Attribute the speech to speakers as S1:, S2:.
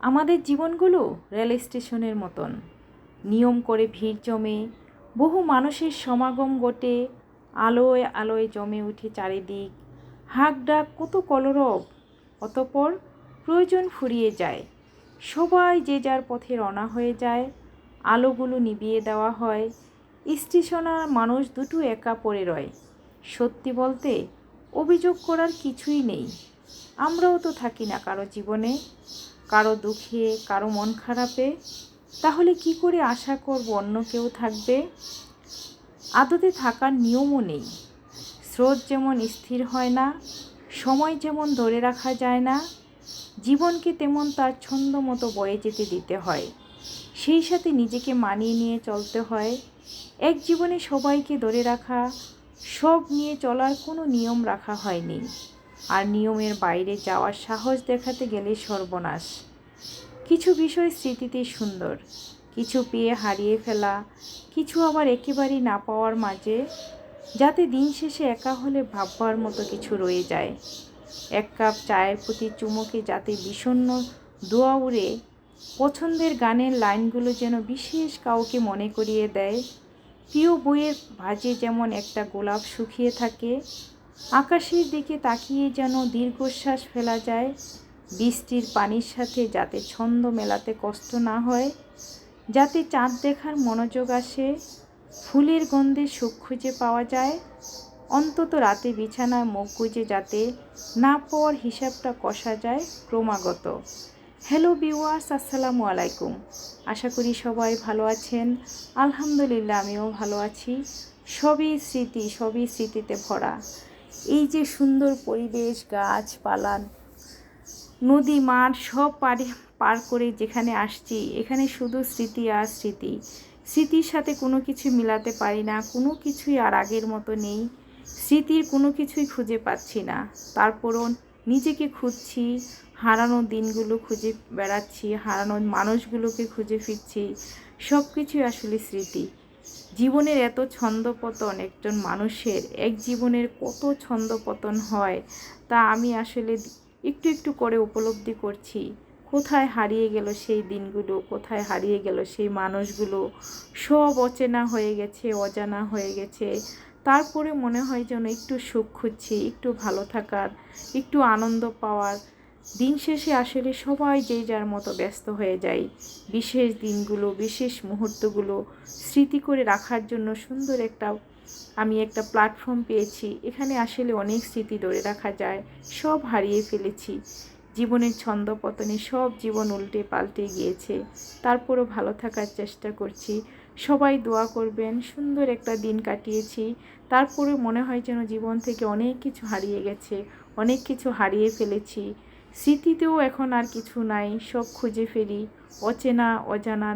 S1: আমাদের জীবনগুলো রেল স্টেশনের মতন। নিয়ম করে ভিড় জমে, বহু মানুষের সমাগম ঘটে, আলোয় আলোয় জমে উঠে চারিদিক হাক ডাক কত কলরব, অতপর প্রয়োজন ফুরিয়ে যায়। সবাই যে যার পথে রওনা হয়ে যায়, আলোগুলো নিভিয়ে দেওয়া হয়, স্টেশনার মানুষ দুটো একা পড়ে রয়। সত্যি বলতে, অভিযোগ করার কিছুই নেই। আমরাও তো থাকি না কারও জীবনে। কারও দুঃখে, কারও মন খারাপে, তাহলে কি করে আশা করব অন্য কেউ থাকবে? আদতে থাকার নিয়মও নেই। স্রোত যেমন স্থির হয় না, সময় যেমন ধরে রাখা যায় না, জীবনকে তেমন তার ছন্দ মতো বয়ে যেতে দিতে হয়। সেই সাথে নিজেকে মানিয়ে নিয়ে চলতে হয়। এক জীবনে সবাইকে ধরে রাখা, সব নিয়ে চলার কোনো নিয়ম রাখা হয়নি। আর নিয়মের বাইরে যাওয়ার সাহস দেখাতে গেলে সর্বনাশ। কিছু বিষয় স্মৃতিতে সুন্দর, কিছু পেয়ে হারিয়ে ফেলা, কিছু আবার একেবারেই না পাওয়ার মাঝে, যাতে দিন শেষে একা হলে ভাববার মতো কিছু রয়ে যায়। এক কাপ চায়ের প্রতি চুমুকে যাতে বিষণ্ণ দোয়া উড়ে, পছন্দের গানের লাইনগুলো যেন বিশেষ কাউকে মনে করিয়ে দেয়, প্রিয় বইয়ের ভাজে যেমন একটা গোলাপ শুকিয়ে থাকে আকাশের দিকে তাকিয়ে যেন দীর্ঘশ্বাস ফেলা যায়। বৃষ্টির পানির সাথে যাতে ছন্দ মেলাতে কষ্ট না হয়, যাতে চাঁদ দেখার মনোযোগ আসে, ফুলের গন্ধে সুখ খুঁজে পাওয়া যায়। অন্তত রাতে বিছানায় মুখ গুজে যাতে না পাওয়ার হিসাবটা কষা যায় ক্রমাগত। হ্যালো বিওয়ার্স আসসালামু আলাইকুম। আশা করি সবাই ভালো আছেন। আলহামদুলিল্লাহ, আমিও ভালো আছি। সবই স্মৃতি, সবই স্মৃতিতে ভরা। এই যে সুন্দর পরিবেশ, গাছপালা, নদী, মাঠ, সব পারি পার করে যেখানে আসছি, এখানে শুধু স্মৃতি আর স্মৃতি। স্মৃতির সাথে কোনো কিছু মিলাতে পারি না, কোনো কিছুই আর আগের মতো নেই। স্মৃতির কোনো কিছুই খুঁজে পাচ্ছি না। তারপরও নিজেকে খুঁজছি, হারানো দিনগুলো খুঁজে বেড়াচ্ছি, হারানো মানুষগুলোকে খুঁজে ফিরছি। সব কিছুই আসলে স্মৃতি। জীবনের এত ছন্দপতন একজন মানুষের, এক জীবনের কত ছন্দপতন হয়, তা আমি আসলে একটু একটু করে উপলব্ধি করছি। কোথায় হারিয়ে গেল সেই দিনগুলো, কোথায় হারিয়ে গেল সেই মানুষগুলো, সব অচেনা হয়ে গেছে, অজানা হয়ে গেছে। তারপরে মনে হয় যেন একটু সুখ খুঁজছি, একটু ভালো থাকার, একটু আনন্দ পাওয়ার দিন শেষে আসলে সবাই যে যার মতো ব্যস্ত হয়ে যায়। বিশেষ দিনগুলো, বিশেষ মুহূর্তগুলো স্মৃতি করে রাখার জন্য সুন্দর একটা, আমি একটা প্ল্যাটফর্ম পেয়েছি। এখানে আসলে অনেক স্মৃতি ধরে রাখা যায়। সব হারিয়ে ফেলেছি। জীবনের ছন্দ পতনে সব জীবন উল্টে পাল্টে গিয়েছে। তারপরও ভালো থাকার চেষ্টা করছি। সবাই দোয়া করবেন, সুন্দর একটা দিন কাটিয়েছি। তারপরে মনে হয় যেন জীবন থেকে অনেক কিছু হারিয়ে গেছে। অনেক কিছু হারিয়ে ফেলেছি। স্মৃতিতেও এখন আর কিছু নাই সব খুঁজে ফেলি অচেনা অজানা